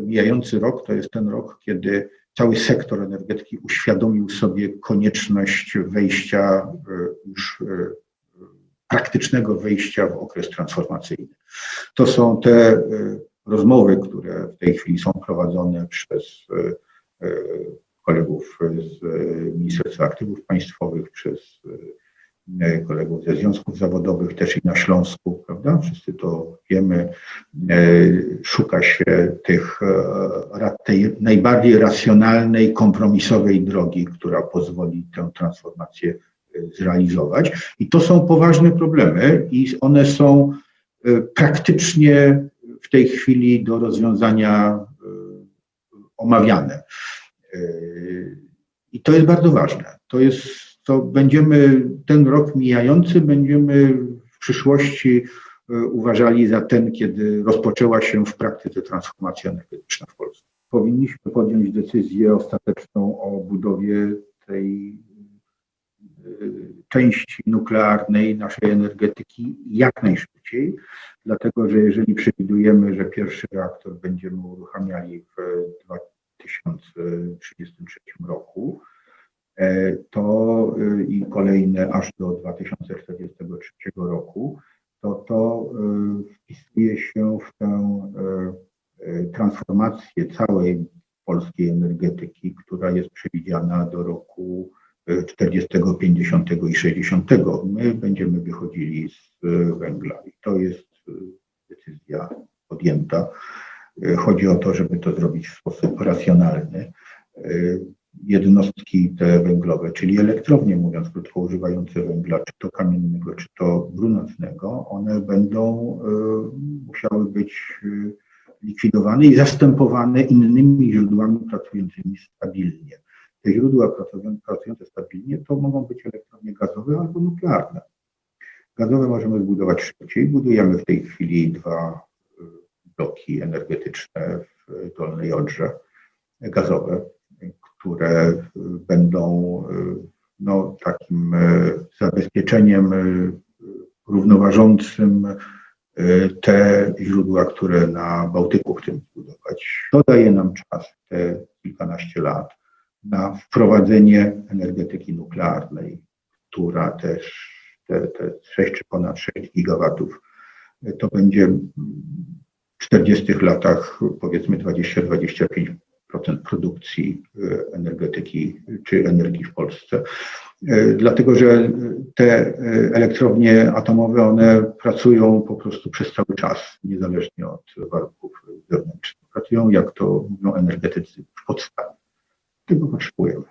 Mijający rok to jest ten rok, kiedy cały sektor energetyki uświadomił sobie konieczność wejścia e, już e, praktycznego wejścia w okres transformacyjny. To są te e, rozmowy, które w tej chwili są prowadzone przez kolegów z Ministerstwa Aktywów Państwowych, przez kolegów ze związków zawodowych, też i na Śląsku, prawda? Wszyscy to wiemy. E, Szuka się tych, e, tej najbardziej racjonalnej, kompromisowej drogi, która pozwoli tę transformację e, zrealizować. I to są poważne problemy i one są e, praktycznie w tej chwili do rozwiązania e, omawiane. E, I to jest bardzo ważne. To jest, to będziemy, ten rok mijający będziemy w przyszłości e, uważali za ten, kiedy rozpoczęła się w praktyce transformacja energetyczna w Polsce. Powinniśmy podjąć decyzję ostateczną o budowie tej e, części nuklearnej naszej energetyki jak najszybciej, dlatego że jeżeli przewidujemy, że pierwszy reaktor będziemy uruchamiali w 2033 roku, to e, i kolejne aż do 2043 roku, to to e, wpisuje się w tę e, e, transformację całej polskiej energetyki, która jest przewidziana do roku e, 40, 50 i 60. My będziemy wychodzili z e, węgla i to jest e, decyzja podjęta. E, Chodzi o to, żeby to zrobić w sposób racjonalny. E, Jednostki te węglowe, czyli elektrownie, mówiąc krótko, używające węgla, czy to kamiennego, czy to brunatnego, one będą e, musiały być e, likwidowane i zastępowane innymi źródłami pracującymi stabilnie. Te źródła pracują- pracujące stabilnie to mogą być elektrownie gazowe albo nuklearne. Gazowe możemy zbudować szybciej. Budujemy w tej chwili dwa y, bloki energetyczne w Dolnej Odrze, gazowe, które y, będą y, no, takim y, zabezpieczeniem równoważącym te źródła, które na Bałtyku chcemy zbudować. To daje nam czas, te kilkanaście lat, na wprowadzenie energetyki nuklearnej, która też te, te 6 czy ponad 6 gigawatów, to będzie w 40 latach powiedzmy 20-25% produkcji czy energii w Polsce. Y, Dlatego, że te y, elektrownie atomowe, one pracują po prostu przez cały czas, niezależnie od warunków zewnętrznych. Pracują, jak to mówią energetycy, w podstawie. Tego potrzebujemy.